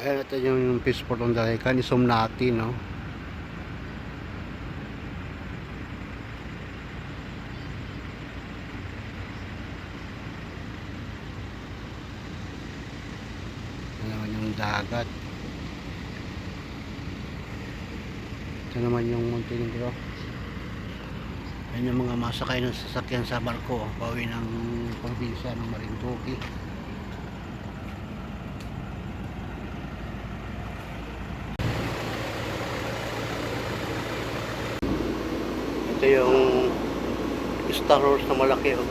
Ayan ito yung, passport ng Dalakan. I-zoom natin, no? Ito naman yung dagat. Ito naman yung Montenegro. Ayan yung mga masakay ng sasakyan sa barko. Pauwi ng probinsya ng Marinduque. Ito yung Star Wars na malaki. Oh.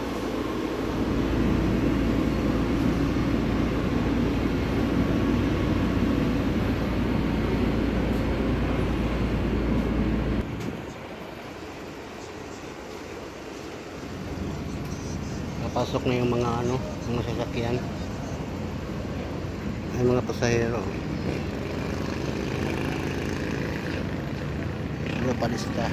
Napasok na yung mga ano, mga sasakyan. Ay mga pasahero. Mga palista.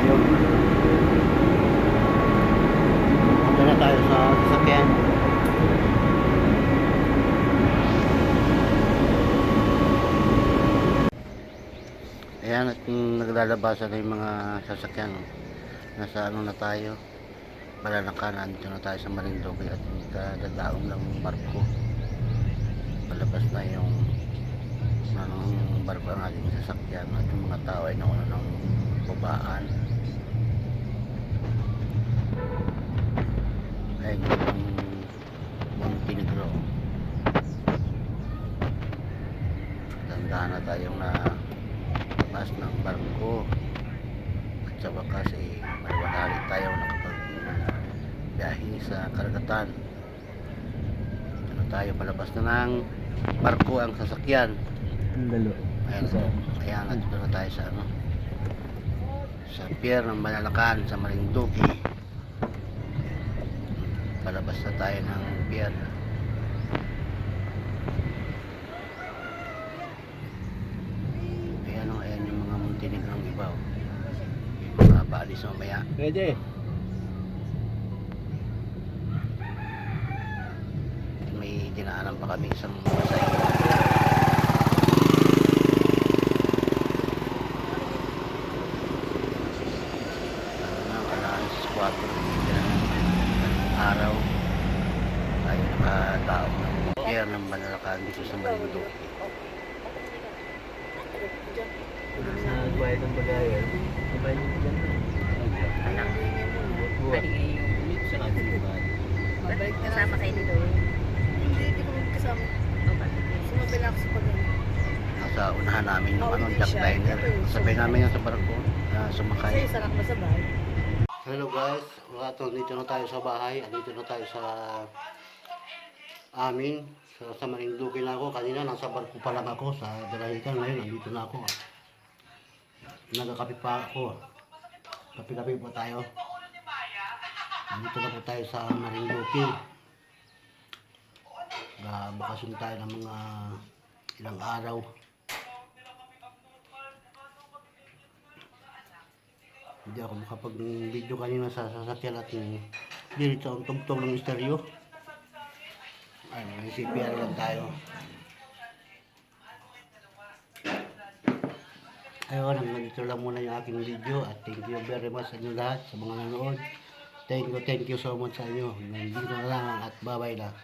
Tayo Punta na tayo sa sasakyan ayan at naglalabasan na yung mga sasakyan. Nasa ano na tayo. Balanakan, nandito na tayo sa Marindoque at kadadaong ng barko. Palabas na yung anong barko ang ating sasakyan at yung mga tao ay nauna ng babaan. Ayun yung Montenegro. Tandaan na tayong na mas ng barko at sa wakas ay maliwanali tayo nakapag biyahe sa karagatan. Ano tayo palabas na ng barko ang sasakyan. Dalo. ayan, ayan nandito na tayo sa ano sa pier ng Malalacan sa Marinduque palabas na tayo ng pier ayan o ayan yung mga Montenegro ng iba o. yung mga baalis mamaya Pwede. may dinaanan pa kami isang masay ano na alas 4 ng araw tayo nakataong ng pier ng Manalacan dito sa Marinduque Sa buhay ng bagayan. Sabay niyo dyan. Anak yun muna. Buwan. Ngayon. Sa kanila. Babalik na Kasama kayo nito. Hindi, hindi ko? Sumabay na ako sa pag nasa unahan namin yung ano, jack yung sabay namin yan sa barko na Kasi sumakay sarap masabay. Hello guys, Rato, dito na tayo sa bahay, dito na tayo sa amin, sa, sa Marinduque na ako. Kanina nasa barko pa lang ako sa Dalahican, ngayon nandito na ako. Nagkakape pa ako. Kape-kape po tayo. Nandito na po tayo sa Marinduque. Bakasyon tayo ng mga ilang araw. Hindi ako makapag-video kanina sa sasakyan at dito ang tugtog ng stereo. Ay, may CPR lang tayo. Ayun, hanggang dito lang muna yung aking video at thank you very much sa inyo lahat, sa mga nanood. Thank you, thank you so much sa inyo. Nandito na lang at bye-bye na.